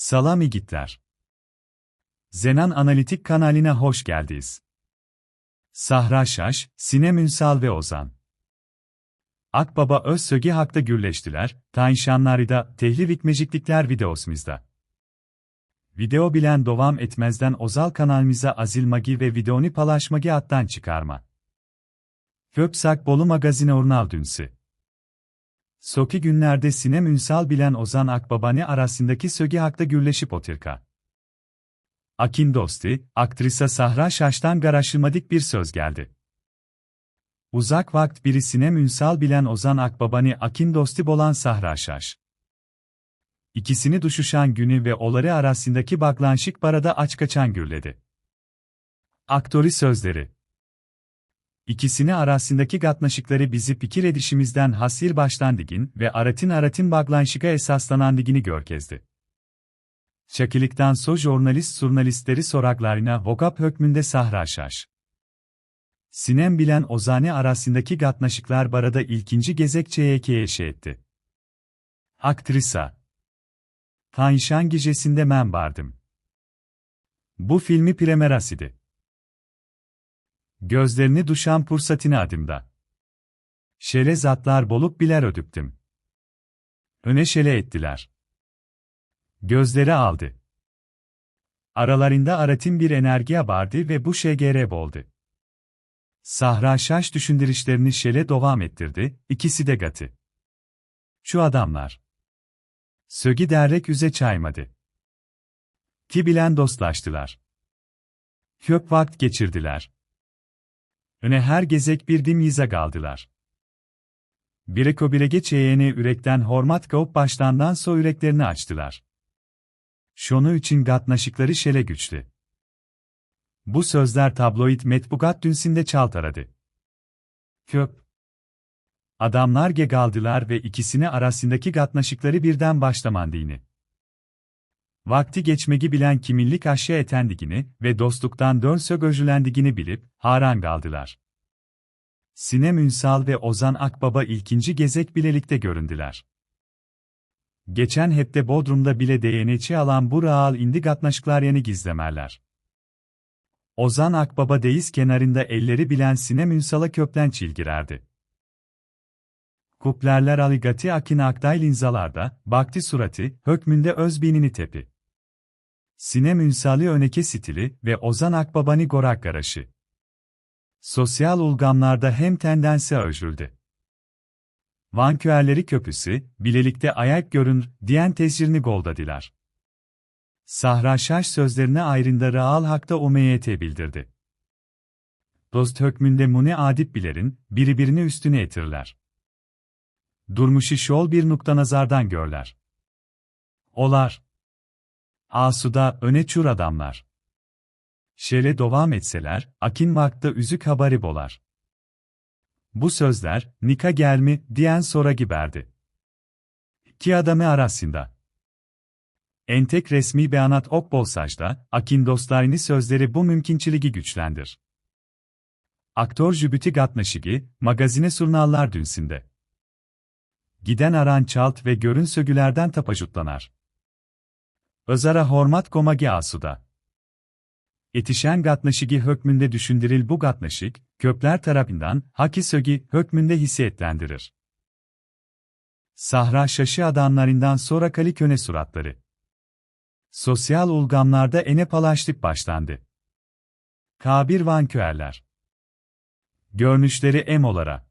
Salam igitler. Zenan Analitik kanalına hoş geldiniz. Sahra Şaş, Sinem Ünsal ve Ozan. Akbaba öz sögi hakta gürleştiler, da tehli vikmeciklikler videosumuzda. Video bilen devam etmezden Ozal kanalımıza azil magi ve videonu paylaşmagi attan çıkarma. Köpsak Bolu Magazine Urnal Dünsi. Soki günlerde Sinem Ünsal bilen Ozan Akbabani arasındaki sögi hakta gürleşip otirka. Akin dosti, aktrisa Sahra Şaş'tan garaşılmadik bir söz geldi. Uzak vakt biri Sinem Ünsal bilen Ozan Akbabani Akin dosti bolan Sahra Şaş. İkisini duşuşan günü ve oları arasındaki baklanşık barada aç kaçan gürledi. Aktori sözleri İkisini arasındaki gatnaşıkları bizi fikir edişimizden hasir başlandigin ve aratin aratin baglanşıka esaslanan digini görkezdi. Şakilikten so jurnalist surnalistleri soraklarına vokap hükmünde sahra şaş. Sinem bilen ozane arasındaki gatnaşıklar barada ilkinci gezekçeye keyeşe etti. Aktrisa Tanşan gecesinde men bardım. Bu filmi premerasidi. Gözlerini duşan pursatini adımda. Şele zatlar bolup biler ödüptüm. Öne şele ettiler. Gözleri aldı. Aralarında aratin bir enerjiye vardı ve bu şegere boldu. Sahra şaş düşündürüşlerini şele devam ettirdi, ikisi de gatı. Şu adamlar. Sögi derrek üze çaymadı. Ki bilen dostlaştılar. Kök vakt geçirdiler. Öne her gezek bir dim yiza galdılar. Bireko birege çeyene ürekten hormat kaup baştandan so üreklerini açtılar. Şonu için gatnaşıkları şele güçlü. Bu sözler tabloid metbugat dünsinde çaltaradı. Köp. Adamlar gegaldılar ve ikisini arasındaki gatnaşıkları birden başlamandığını. Vakti geçmegi bilen kiminlik aşağı etendigini ve dostluktan dönsö göjülendigini bilip, haran kaldılar. Sinem Ünsal ve Ozan Akbaba ilkinci gezek bilelikte göründüler. Geçen hepte Bodrum'da bile değeneçi alan bu raal indi gatnaşıklar yeni gizlemerler. Ozan Akbaba deyiz kenarında elleri bilen Sinem Ünsal'a köpten çilgirerdi. Kuplerler aligati akin aktay linzalarda, bakti surati, hökmünde özbinini tepi. Sinem Ünsali öneke stili ve Ozan Akbabani gorak garaşı. Sosyal ulgamlarda hem tendense öjüldü. Vanküerleri köpüsü, bilelikte ayak görün, diyen tescirini goldadilar. Sahra Şaş sözlerine ayrında Raal Hak'ta umeyete bildirdi. Dost hükmünde mune adip bilerin, biri üstüne etirler. Durmuşi şol bir nokta nazardan görler. Olar. Asuda öne çur adamlar. Şele devam etseler, akin vakta üzük habari bolar. Bu sözler, nika gelmi, diyen sonra giberdi. İki adamı arasında. Entek resmi beyanat ok bolsajda, akin dostlarını sözleri bu mümkünçiligi güçlendir. Aktör Jübüti Gatnaşigi, magazine surnallar dünsinde. Giden aran çalt ve görün sögülerden tapajutlanar. Özara hormat komagi asuda. Etişen gatnaşigi hükmünde düşündüril bu gatnaşik, köpler tarafından haki sögi hükmünde hissiyetlendirir. Sahra şaşı adamlarından sonra kali köne suratları. Sosyal ulgamlarda ene palaştık başlandı. Kabir vanküerler. Görünüşleri em olara.